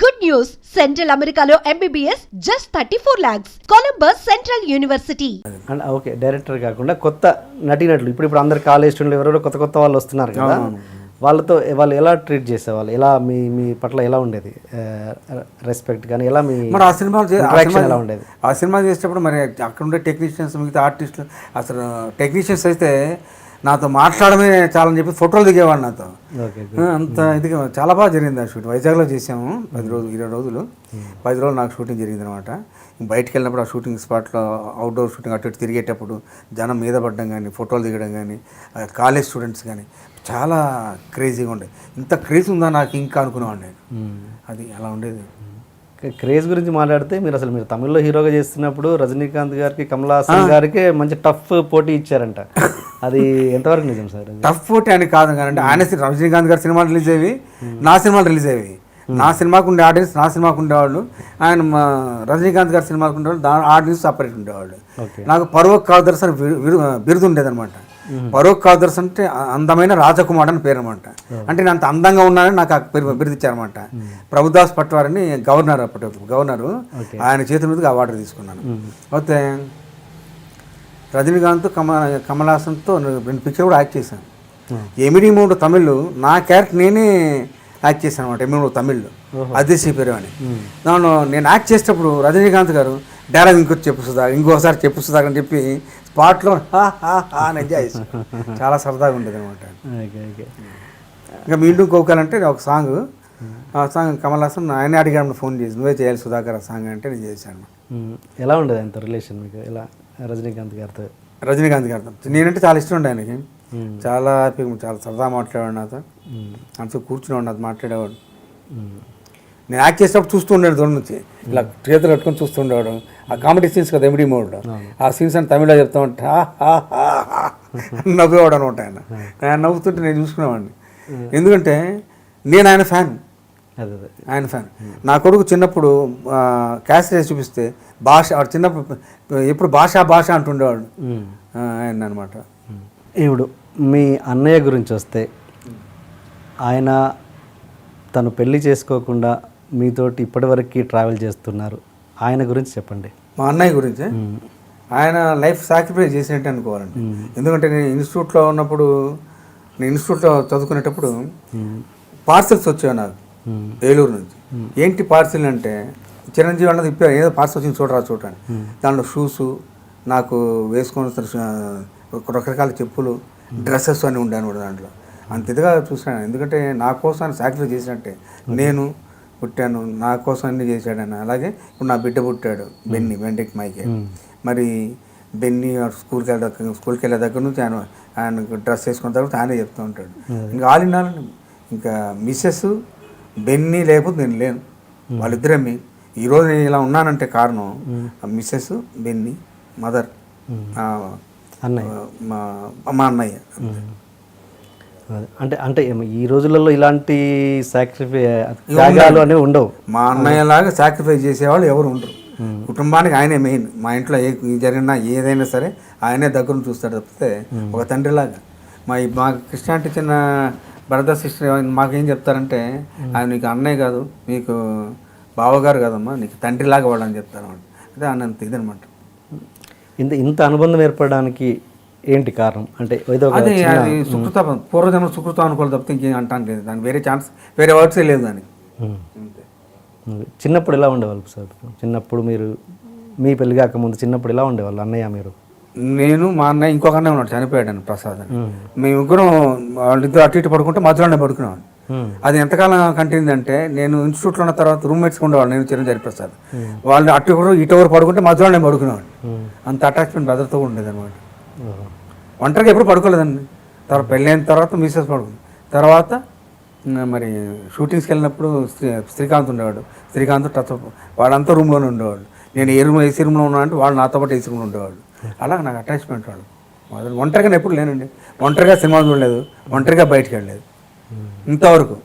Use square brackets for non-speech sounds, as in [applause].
Good news! Central Americano MBBS just 34 lakhs. Columbus Central University. And okay director కాకుండా కొత్త నటీనటులు ఇప్పుడు ఇప్పుడు అందరు కాలేజ్ స్టూడెంట్లు ఎవరెవరో కొత్త కొత్త వాళ్ళు వస్తున్నారు కదా వాళ్ళతో వాళ్ళు ఎలా ట్రీట్ చేసేవాళ్ళు ఎలా మీ మీ పట్ల ఎలా ఉండేది రెస్పెక్ట్ కానీ ఎలా మీ మరి ఆ సినిమా ఎలా ఉండేది ఆ సినిమా చేసేటప్పుడు మరి అక్కడ ఉండే టెక్నీషియన్స్ మిగతా ఆర్టిస్టులు అసలు టెక్నీషియన్స్ అయితే నాతో మాట్లాడమే చాలని చెప్పి ఫోటోలు దిగేవాడు నాతో. అంత ఇదిగా చాలా బాగా జరిగింది ఆ షూట్. వైజాగ్లో చేసాము పది రోజులు ఇరవై రోజులు. పది రోజులు నాకు షూటింగ్ జరిగింది అనమాట బయటికి వెళ్ళినప్పుడు ఆ షూటింగ్ స్పాట్లో అవుట్డోర్ షూటింగ్ అటు ఇటు తిరిగేటప్పుడు జనం మీద పడడం కానీ ఫోటోలు దిగడం కానీ కాలేజ్ స్టూడెంట్స్ కానీ చాలా క్రేజీగా ఉండే. ఇంత క్రేజ్ ఉందా నాకు ఇంకా అనుకునేవాడు నేను. అది అలా ఉండేది. క్రేజ్ గురించి మాట్లాడితే మీరు అసలు మీరు తమిళ్ళో హీరోగా చేస్తున్నప్పుడు రజనీకాంత్ గారికి కమల్ హాసన్ గారికి మంచి టఫ్ పోటీ ఇచ్చారంట. అది ఎంతవరకు నిజం సార్? టఫ్ పోటీ అని కాదు కానీ ఆయన రజనీకాంత్ గారి సినిమాలు రిలీజ్ అయ్యి నా సినిమాలు రిలీజ్ అయ్యి. నా సినిమాకు ఉండే ఆడియన్స్ నా సినిమాకు ఉండేవాళ్ళు. ఆయన రజనీకాంత్ గారి సినిమాకు ఉండేవాళ్ళు దాని ఆడియన్స్ సపరేట్ ఉండేవాళ్ళు. నాకు బిరు- బిరు- బిరుదు ఉండేదన్నమాట. పరోక్ కాదర్స్ అంటే అందమైన రాజకుమార్ అని పేరు అనమాట అంటే నేను అంత అందంగా ఉన్నానని నాకు ఆ పేరు బిరుదు ఇచ్చారనమాట ప్రభుదాస్ పట్వారిని గవర్నర్ అప్పటి గవర్నరు ఆయన చేతుల మీదుగా అవార్డు తీసుకున్నాను. అయితే రజనీకాంత్ కమ కమల్ హాసన్తో రెండు పిక్చర్ కూడా యాక్ట్ చేశాను. ఎమిడి మూడు తమిళ్ నా క్యారెక్టర్ నేనే యాక్ట్ చేశాను అనమాట ఎమిడి మూడు తమిళ్ అదేశీ పేరు అని దానిలో నేను యాక్ట్ చేసేటప్పుడు రజనీకాంత్ గారు డైలాగ్ ఇంకోటి చెప్పు సుధా ఇంకోసారి చెప్పు సుధా అని చెప్పి స్పాట్లో హా హా హా అని ఎంజాయ్ చేశాను. చాలా సరదాగా ఉండేది అనమాట ఓకే ఓకే. ఇంకా మీ ఇంటికి కోకాలంటే ఒక సాంగ్ ఆ సాంగ్ కమల్ హాసన్ ఆయనే అడిగాడు ఫోన్ చేసి నువ్వే చేయాలి సుధాకర్ ఆ సాంగ్ అంటే నేను చేశాను. మ్మ్. ఎలా ఉండేది అంత రిలేషన్ మీకు? ఎలా? రజనీకాంత్ గారితో? రజనీకాంత్ గారితో. నేనంటే చాలా ఇష్టం ఉండే ఆయనకి. చాలా హ్యాపీగా చాలా సరదా మాట్లాడేవాడు నాతో. అంతా కూర్చునేవాడు నాతో మాట్లాడేవాడు. నేను యాక్ట్ చేసేటప్పుడు చూస్తూ ఉండేది దూరం నుంచి. ఇలా చేతులు కట్టుకొని చూస్తూ ఉండేవాడు. ఆ కామెడీ సీన్స్ కదా ఎమిడి మోడ్లో. ఆ సీన్స్ అని తమిళలో చెప్తా ఉంటే నవ్వేవాడు అనమాట ఆయన. [laughs] ఆయన నవ్వుతుంటే నేను చూసుకునేవాడిని. ఎందుకంటే నేను ఆయన ఫ్యాన్. ఆయన ఫ్యాన్. నా కొడుకు చిన్నప్పుడు క్యాసెట్ చూపిస్తే భాష వాడు చిన్నప్పుడు ఎప్పుడు భాష భాష అంటుండేవాడు. ఆయన అనమాట. ఇప్పుడు మీ అన్నయ్య గురించి వస్తే ఆయన తను పెళ్ళి చేసుకోకుండా మీతోటి ఇప్పటివరకు ట్రావెల్ చేస్తున్నారు. ఆయన గురించి చెప్పండి. మా అన్నయ్య గురించి? ఆయన లైఫ్ సాక్రిఫైస్ చేసినట్టు అనుకోవాలండి. ఎందుకంటే నేను ఇన్స్టిట్యూట్లో ఉన్నప్పుడు నేను ఇన్స్టిట్యూట్లో చదువుకునేటప్పుడు పార్సల్స్ వచ్చాయి నాకు ఏలూరు నుంచి. ఏంటి పార్సిల్ అంటే చిరంజీవి అన్నది ఇప్పారు ఏదో పార్సల్ వచ్చింది చూడరా చూడండి దాంట్లో షూస్ నాకు వేసుకొని రకరకాల చెప్పులు డ్రెస్సెస్ అని ఉండే అనమాట దాంట్లో. అంత ఇదిగా చూసాను ఎందుకంటే నా కోసం సాక్రిఫైస్ చేసినట్టే. నేను పుట్టాను నా కోసం అన్ని చేశాడు ఆయన అలాగే ఇప్పుడు నా బిడ్డ పుట్టాడు బెన్ని వెంటకి మైకే. మరి బెన్ని స్కూల్కి వెళ్ళే దగ్గర స్కూల్కి వెళ్ళే దగ్గర నుంచి ఆయన ఆయన డ్రెస్ వేసుకున్న తర్వాత ఆయనే చెప్తూ ఉంటాడు. ఇంకా ఆల్ ఇన్ ఆల్ ఇంకా మిస్సెస్ బెన్నీ లేకపోతే నేను లేను. వాళ్ళిద్దరే మీ ఈరోజు నేను ఇలా ఉన్నానంటే కారణం మిస్సెస్ బెన్నీ మదర్. అన్నయ్య. మా మా అన్నయ్య. అంటే అంటే ఈ రోజులలో ఇలాంటి సాక్రిఫై త్యాగాలు అనేవి ఉండవు. మా అన్నయ్య లాగా సాక్రిఫైస్ చేసేవాళ్ళు ఎవరు ఉండరు. కుటుంబానికి ఆయనే మెయిన్ మా ఇంట్లో ఏ జరిగినా ఏదైనా సరే ఆయనే దగ్గర చూస్తాడు తప్పితే ఒక తండ్రిలాగా. మా మా క్రిస్టియానిటీ చిన్న బ్రదర్ సిస్టర్ మాకేం చెప్తారంటే ఆయన నీకు అన్నయ్య కాదు మీకు బావగారు కాదమ్మా నీకు తండ్రిలాగా వాడు అని చెప్తారు. అన్నమాట. అదే అన్నంత ఇదనమాట. ఇంత ఇంత అనుబంధం ఏర్పడడానికి ఏంటి కారణం? అంటే ఏదో అదే సుకృత పూర్వజన్మ సుకృతం అనుకోవాలి తప్పితే ఇంకేం అంటాను లేదు. దానికి వేరే ఛాన్స్ వేరే వర్డ్సే లేదు దానికి. చిన్నప్పుడు ఎలా ఉండేవాళ్ళు సార్? చిన్నప్పుడు మీరు మీ పెళ్ళి కాకముందు చిన్నప్పుడు ఎలా ఉండేవాళ్ళు? అన్నయ్య మీరు? నేను మా అన్నయ్య ఇంకొక అన్నయ్య ఉన్నాడు చనిపోయాడు ప్రసాద్ అని. మేము ముగ్గురం వాళ్ళిద్దరు అటు ఇటు పడుకుంటే మధ్యలోనే పడుకునేవాడు. అది ఎంతకాలం కంటిన్యూ అంటే నేను ఇన్స్టిట్యూట్లో ఉన్న తర్వాత రూమ్మేట్స్ ఉండేవాడు నేను చిరంజీవి ప్రసాద్ వాళ్ళు అటు ఎవరు ఇటు ఎవరు పడుకుంటే మధ్యలోనే పడుకునేవాడిని అంత అటాచ్మెంట్ బ్రదర్తో ఉండేదన్నమాట. ఉండేది అనమాట ఒంటరిగా ఎప్పుడు పడుకోలేదండి. తర్వాత పెళ్ళైన తర్వాత మిస్సెస్ పడుకుంది. తర్వాత మరి షూటింగ్స్కి వెళ్ళినప్పుడు శ్రీ శ్రీకాంత్ ఉండేవాడు. శ్రీకాంత్ టచ్ వాడంతా రూమ్లోనే ఉండేవాడు నేను ఏ రూమ్ ఏసీ రూమ్లో ఉన్నా అంటే వాళ్ళు నాతో పాటు ఏసీ రూమ్లో ఉండేవాడు అలా నాకు అటాచ్మెంట్ వాడు మొదలు ఒంటరిగా నేను ఎప్పుడు లేనండి. ఒంటరిగా సినిమా చూడలేదు. ఒంటరిగా బయటికి వెళ్ళలేదు. ఇంతవరకు.